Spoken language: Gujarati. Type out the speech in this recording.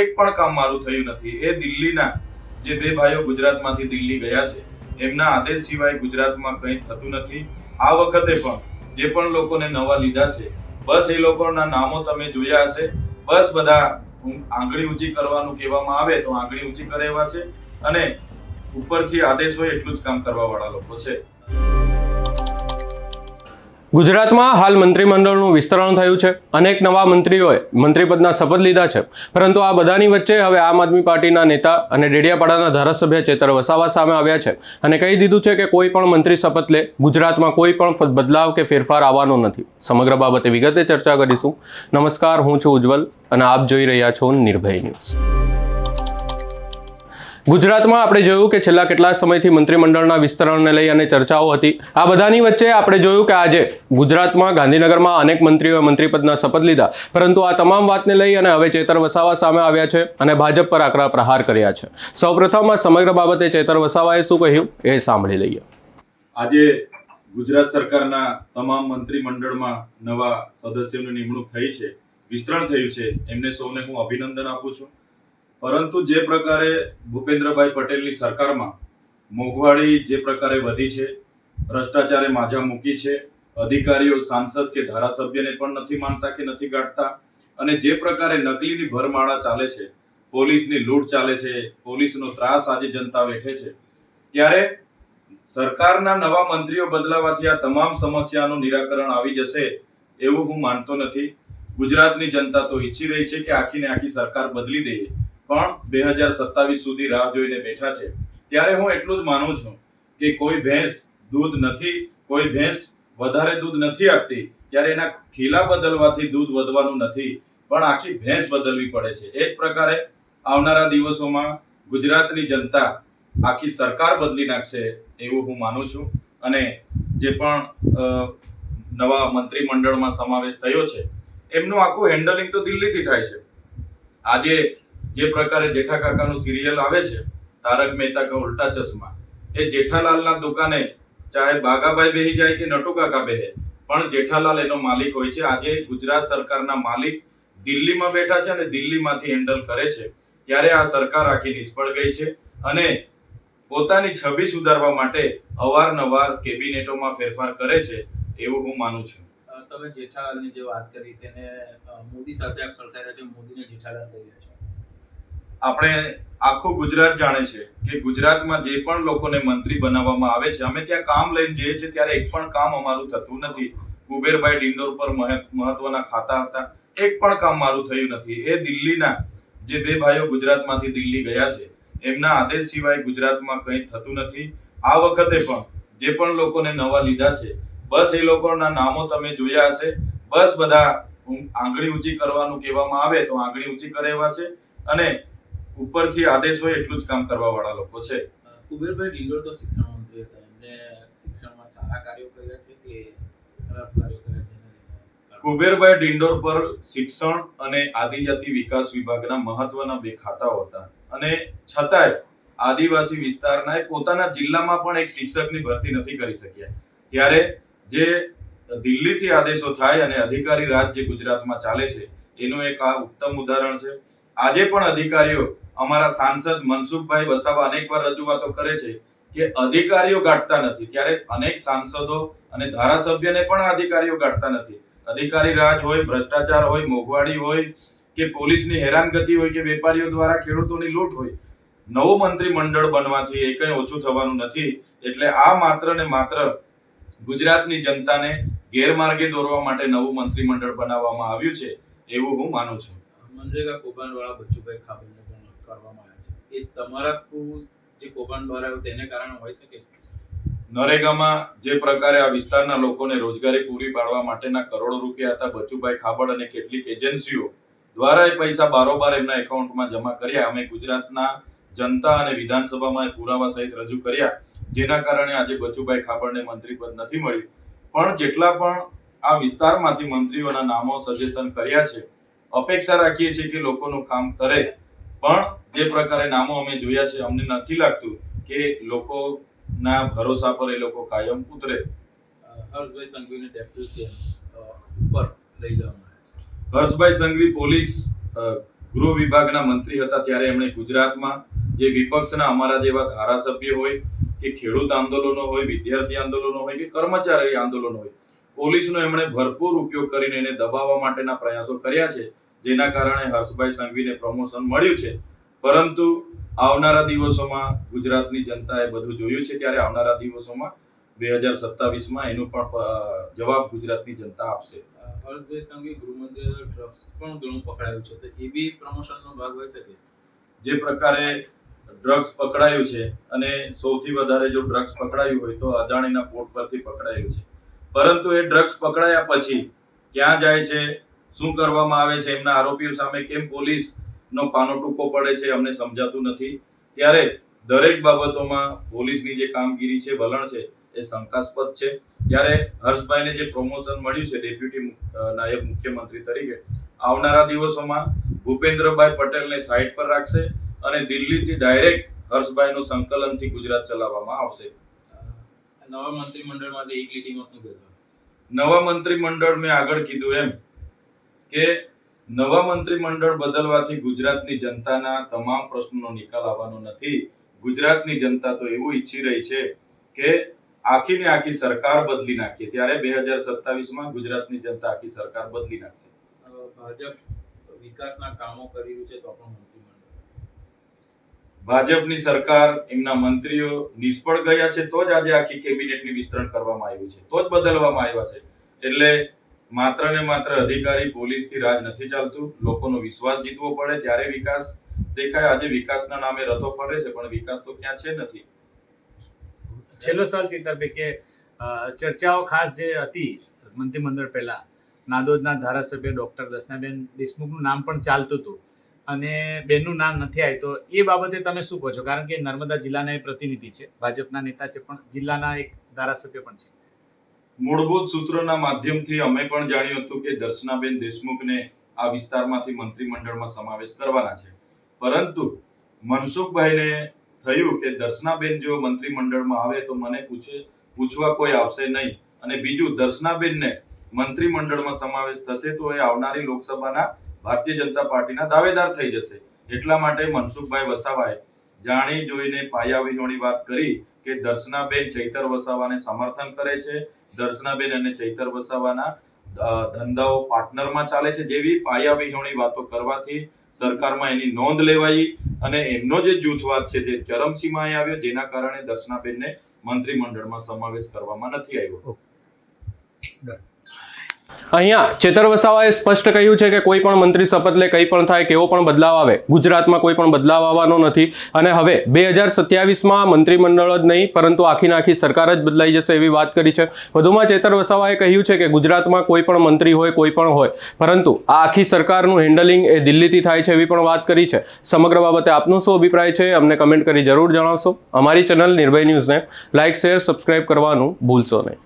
એક પણ કામ મારું થયું નથી. એ દિલ્હીના જે બે ભાઈઓ ગુજરાતમાંથી દિલ્હી ગયા છે, એમના આદેશ સિવાય ગુજરાતમાં કંઈ થતું નથી. આ વખતે પણ જે પણ લોકોને નવા લીધા છે, બસ એ લોકોના નામો તમે જોયા હશે. બસ બધા આંગળી ઊંચી કરવાનું કહેવામાં આવે તો આંગળી ઊંચી કરે એવા છે અને ઉપરથી આદેશ હોય એટલું જ કામ કરવા વાળા લોકો છે. ગુજરાતમાં હાલ મંત્રીમંડળનું વિસ્તરણ થયું છે. અનેક નવા મંત્રીઓએ મંત્રીપદના શપથ લીધા છે. પરંતુ આ બધાની વચ્ચે હવે આમ આદમી પાર્ટીના નેતા અને ડેડિયાપાડાના ધારાસભ્ય ચેતર વસાવા સામે આવ્યા છે. અને કહી દીધું છે કે કોઈ પણ મંત્રી શપથ લે, ગુજરાતમાં કોઈ પણ બદલાવ કે ફેરફાર આવવાનો નથી. સમગ્ર બાબતે વિગતે ચર્ચા કરીશું. નમસ્કાર, હું છું ઉજ્જવલ અને આપ જોઈ રહ્યા છો નિર્ભય ન્યૂઝ. ગુજરાતમાં આપણે જોયું કે છેલ્લા કેટલા સમયથી મંત્રીમંડળના વિસ્તરણને લઈ અને ચર્ચાઓ હતી. આ બધાની વચ્ચે આપણે જોયું કે આજે ગુજરાતમાં ગાંધીનગરમાં અનેક મંત્રીઓએ મંત્રીપદના શપથ લીધા. પરંતુ આ તમામ વાતને લઈ અને હવે ચેતર વસાવા સામે આવ્યા છે અને ભાજપ પર આકરા પ્રહાર કર્યા છે. સૌપ્રથમ સમગ્ર બાબતે ચેતર વસાવાએ શું કહ્યું એ સાંભળી લઈએ. આજે ગુજરાત સરકારના તમામ મંત્રીમંડળમાં નવા સદસ્યોની નિમણૂક થઈ છે, વિસ્તરણ થયું છે. એમને સૌને હું અભિનંદન આપું છું. પરંતુ જે પ્રકારે ભૂપેન્દ્રભાઈ પટેલની સરકારમાં મોંઘવાળી જે પ્રકારે વધી છે, ભ્રષ્ટાચારે માજા મૂકી છે, અધિકારીઓ સાંસદ કે ધારાસભ્યને પણ નથી માનતા કે નથી ગાંઠતા અને જે પ્રકારે નકલીની ભરમાળા ચાલે છે, પોલીસની લૂંટ ચાલે છે, પોલીસનો ત્રાસ આજે જનતા વેઠે છે, ત્યારે સરકારના નવા મંત્રીઓ બદલાવાથી આ તમામ સમસ્યાનું નિરાકરણ આવી જશે એવું હું માનતો નથી. ગુજરાતની જનતા તો ઈચ્છી રહી છે કે આખીને આખી સરકાર બદલી દઈએ. પણ બે હજાર સત્તાવીસ સુધી રાહ જોઈને બેઠા છે. ત્યારે હું એટલું જ માનું છું કે કોઈ ભેંસ દૂધ નથી, કોઈ ભેંસ વધારે દૂધ નથી આપતી, ત્યારે એના ખીલા બદલવાથી દૂધ વધવાનું નથી. પણ આખી ભેંસ બદલવી પડે છે. એ જ પ્રકારે આવનારા દિવસોમાં ગુજરાતની જનતા આખી સરકાર બદલી નાખશે એવું હું માનું છું. અને જે પણ નવા મંત્રીમંડળમાં સમાવેશ થયો છે, એમનું આખું હેન્ડલિંગ તો દિલ્હીથી થાય છે. આજે જે પ્રકારે જેઠા કાકાનું સિરિયલ આવે છે, તારક મહેતા કા ઉલ્ટા ચશ્મા, એ જેઠાલાલના દુકાને ચાહે બાગાભાઈ બેહી જાય કે નટુ કાકા બેહે, પણ જેઠાલાલ એનો માલિક હોય છે. આજે ગુજરાત સરકારના માલિક દિલ્હીમાં બેઠા છે અને દિલ્હીમાંથી હેન્ડલ કરે છે. ત્યારે આ સરકાર આખી નિષ્ફળ ગઈ છે અને પોતાની છબી સુધારવા માટે અવારનવાર કેબિનેટોમાં ફેરફાર કરે છે એવું હું માનું છું. તમે જેઠાલાલની જે વાત કરી, તેને મોદી સાથે આપ સરખાઈ રહ્યા છો, મોદીને જેઠાલાલ કહી રહ્યા છો. આપણે આખું ગુજરાત જાણે છે કે ગુજરાતમાં જે પણ લોકોને મંત્રી બનાવવામાં આવે છે, અમે ત્યાં કામ લઈને જઈએ છીએ ત્યારે એક પણ કામ અમારું થતું નથી. કુબેરભાઈ ડિંડોર પર મહત્- મહત્વના ખાતા હતા. એક પણ કામ મારું થયું નથી. એ દિલ્હીના જે બે ભાઈઓ ગુજરાતમાંથી દિલ્હી ગયા છે, એમના આદેશ સિવાય ગુજરાતમાં કંઈ થતું નથી. આ વખતે પણ જે પણ લોકોને નવા લીધા છે, બસ એ લોકોના નામો તમે જોયા હશે. બસ બધા આંગળી ઊંચી કરવાનું કહેવામાં આવે તો આંગળી ઊંચી કરે એવા છે. અને ઉપરથી આદેશ હોય એટલું જ કામ કરવા વાળા લોકો છે. કુબેરભાઈ ડિંડોર તો શિક્ષણ મંત્રી હતા. એમને શિક્ષણમાં સારા કાર્યો કર્યા છે કે ખરાબ કાર્યો કર્યા છે કુબેરભાઈ ડિંડોર પર શિક્ષણ અને આદિજાતિ વિકાસ વિભાગના મહત્વના બે ખાતાઓ હતા. અને છતાંય આદિવાસી વિસ્તારના પોતાના જિલ્લામાં પણ એક શિક્ષકની ભરતી નથી કરી શક્યા. ત્યારે જે દિલ્હીથી આદેશો થાય અને અધિકારી રાજ જે ગુજરાતમાં ચાલે છે એનું એક આ ઉત્તમ ઉદાહરણ છે. આજે પણ અધિકારીઓ અમારા સાંસદ મનસુખભાઈ વસાવા અનેકવાર રજૂઆતો કરે છે કે અધિકારીઓ ગાંઠતા નથી. ત્યારે અનેક સાંસદો અને ધારાસભ્યને પણ અધિકારીઓ ગાંઠતા નથી. અધિકારી રાજ હોય, ભ્રષ્ટાચાર હોય મોંઘવાડી હોય કે પોલીસની હેરાનગતિ હોય કે વેપારીઓ દ્વારા ખેડૂતોની લૂંટ હોય, નવું મંત્રીમંડળ બનવાથી એ કંઈ ઓછું થવાનું નથી. એટલે આ માત્ર ને માત્ર ગુજરાતની જનતાને ગેરમાર્ગે દોરવા માટે નવું મંત્રીમંડળ બનાવવામાં આવ્યું છે એવું હું માનું છું. મનરેગા કૌભાંડવાળા બચ્ચુભાઈ ખાબડને પણ કરવામાં આવ્યા છે. એ તમારા થ્રુ જે કૌભાંડ બહાર તેને કારણે હોઈ શકે? નરેગામાં જે પ્રકારે આ વિસ્તારના લોકોને રોજગારી પૂરી પાડવા માટેના કરોડો રૂપિયા હતા બચુભાઈ ખાબડ અને કેટલીક એજન્સીઓ દ્વારા એ પૈસા બારોબાર એમના એકાઉન્ટમાં જમા કર્યા. અમે ગુજરાતના જનતા અને વિધાનસભામાં પુરાવા સહિત રજૂ કર્યા, જેના કારણે આજે બચુભાઈ ખાબડને મંત્રી પદ નથી મળ્યું. પણ જેટલા પણ આ વિસ્તારમાંથી મંત્રીઓના નામો સજેશન કર્યા છે અપેક્ષા રાખીએ છીએ કે લોકોનું કામ કરે. પણ જે પ્રકારે નામો અમે જોયા છે અમને નથી લાગતું કે લોકોના ભરોસા પર એ લોકો કાયમ ઉતરે. હર્ષભાઈ સંઘવીને ડેપ્યુટી ઉપર લઈ જવામાં આવ્યા છે. હર્ષભાઈ સંઘવી પોલીસ ગૃહ વિભાગના મંત્રી હતા ત્યારે એમણે ગુજરાતમાં જે વિપક્ષના અમારા જેવા ધારાસભ્ય હોય કે ખેડૂત આંદોલનો હોય વિદ્યાર્થી આંદોલનો હોય કે કર્મચારી આંદોલનો હોય પોલીસનો એમણે ભરપૂર ઉપયોગ કરીને એને દબાવવા માટેના પ્રયાસો કર્યા છે. જેના કારણે હર્ષભાઈ સંઘવીને પ્રમોશન મળ્યું છે. પરંતુ આવનારા દિવસોમાં ગુજરાતની જનતાએ બધું જોયું છે ત્યારે આવનારા દિવસોમાં બે હજાર સત્તાવીસમાં એનો પણ જવાબ ગુજરાતની જનતા આપશે. હર્ષભાઈ સંઘવી ગૃહમંત્રી ડ્રગ્સ પણ ઘણું પકડાયું છે. તો એ બી પ્રમોશનનો ભાગ હોઈ શકે? જે પ્રકારે ડ્રગ્સ પકડાયું છે અને સૌથી વધારે જો ડ્રગ્સ પકડાયું હોય તો અદાણીના પોર્ટ પરથી પકડાયું છે. પરંતુ એ ડ્રગ્સ પકડાયા પછી ક્યાં જાય છે? શું કરવામાં આવે છે એમના આરોપીઓ સામે કેમ પોલીસનો પાનો ટૂંકો પડે છે અમને સમજાતું નથી. ત્યારે દરેક બાબતોમાં પોલીસની જે કામગીરી છે વલણ છે એ શંકાસ્પદ છે. ત્યારે હર્ષભાઈને જે પ્રમોશન મળ્યું છે ડેપ્યુટી નાયબ મુખ્યમંત્રી તરીકે આવનારા દિવસોમાં ભૂપેન્દ્રભાઈ પટેલને સાઈડ પર રાખશે અને દિલ્હીથી ડાયરેક્ટ હર્ષભાઈનું સંકલનથી ગુજરાત ચલાવવામાં આવશે. નવા મંત્રીમંડળ માટે એક લીટીમાં શું કહેવાય નવા મંત્રીમંડળ મેં આગળ કીધું એમ. કે નવા મંત્રીમંડળ બદલવાથી ગુજરાતની જનતાના તમામ પ્રશ્નોનો નિકાલ આવવાનો નથી. ગુજરાતની જનતા તો એવું ઈચ્છી રહી છે કે આખી ને આખી સરકાર બદલી નાખીએ. ત્યારે બે હજાર સત્તાવીસમાં ગુજરાતની જનતા આખી સરકાર બદલી નાખશે. ભાજપ વિકાસના કામો કરી રહ્યું છે તો પણ ભાજપની સરકાર એમના મંત્રીઓ નિષ્ફળ ગયા છે તો જ આજે આખી કેબિનેટની વિસ્તરણ કરવામાં આવ્યું છે. તો જ બદલવામાં આવ્યા છે. એટલે માત્ર ને માત્ર અધિકારી પોલીસથી રાજ નથી ચાલતું. લોકોનો વિશ્વાસ જીતવો પડે, ત્યારે વિકાસ દેખાય. આજે વિકાસના નામે રથો ફરે છે, પણ વિકાસ તો ક્યાં છે નથી. છેલ્લો સવાલ ચિત્તરભાઈ કે ચર્ચાઓ ખાસ જે હતી મંત્રીમંડળ પહેલા, નાદોદના ધારાસભ્ય ડોક્ટર દર્શનાબેન દેશમુખનું નામ પણ ચાલતું હતું અને બેનનું નામ નથી આવ્યું એ બાબતે તમે શું કહો છો? કારણ કે નર્મદા જિલ્લાના એ પ્રતિનિધિ છે, ભાજપના નેતા છે, પણ જિલ્લાના એક ધારાસભ્ય પણ છે. મૂળભૂત સૂત્રોના માધ્યમથી અમે પણ જાણ્યું હતું કે દર્શનાબેન દેશમુખને આ વિસ્તારમાંથી મંત્રીમંડળમાં સમાવેશ કરવાના છે. પરંતુ મનસુખભાઈને થયું કે દર્શનાબેન જો મંત્રીમંડળમાં આવે તો મને પૂછે, પૂછવા કોઈ આવશે નહીં. અને બીજું, દર્શનાબેનને મંત્રીમંડળમાં સમાવેશ થશે તો એ આવનારી લોકસભાના ભારતીય જનતા પાર્ટીના દાવેદાર થઈ જશે. એટલા માટે મનસુખભાઈ વસાવાએ જાણી જોઈને પાયાવિહોણી વાત કરી કે દર્શનાબેન ચૈતર વસાવાને સમર્થન કરે છે દર્શનાબેન અને ચૈતર વસાવાના ધંધાઓ પાર્ટનરમાં ચાલે છે જેવી પાયાવિહોણી વાતો કરવાથી સરકારમાં એની નોંધ લેવાઈ અને એમનો જે જૂથવાદ છે તે ચરમસીમાએ આવ્યો, જેના કારણે દર્શનાબેનને મંત્રીમંડળમાં સમાવેશ કરવામાં નથી આવ્યો. અહીંયા ચેતર વસાવાએ સ્પષ્ટ કહ્યું છે કે કોઈ પણ મંત્રી શપથ લે, કંઈ પણ થાય, કેવો પણ બદલાવ આવે. ગુજરાતમાં કોઈ પણ બદલાવ આવવાનો નથી. અને હવે બે હજાર સત્યાવીસમાં મંત્રીમંડળ જ નહીં, પરંતુ આખી આખી સરકાર જ બદલાઈ જશે એવી વાત કરી છે. વધુમાં ચેતર વસાવાએ કહ્યું છે કે ગુજરાતમાં કોઈ પણ મંત્રી હોય, કોઈ પણ હોય. પરંતુ આ આખી સરકારનું હેન્ડલિંગ એ દિલ્હીથી થાય છે એવી પણ વાત કરી છે. સમગ્ર બાબતે આપનો શું અભિપ્રાય છે, અમને કમેન્ટ કરી જરૂર જણાવશો. અમારી ચેનલ નિર્ભય ન્યૂઝને લાઇક શેર, સબસ્ક્રાઇબ કરવાનું ભૂલશો નહીં.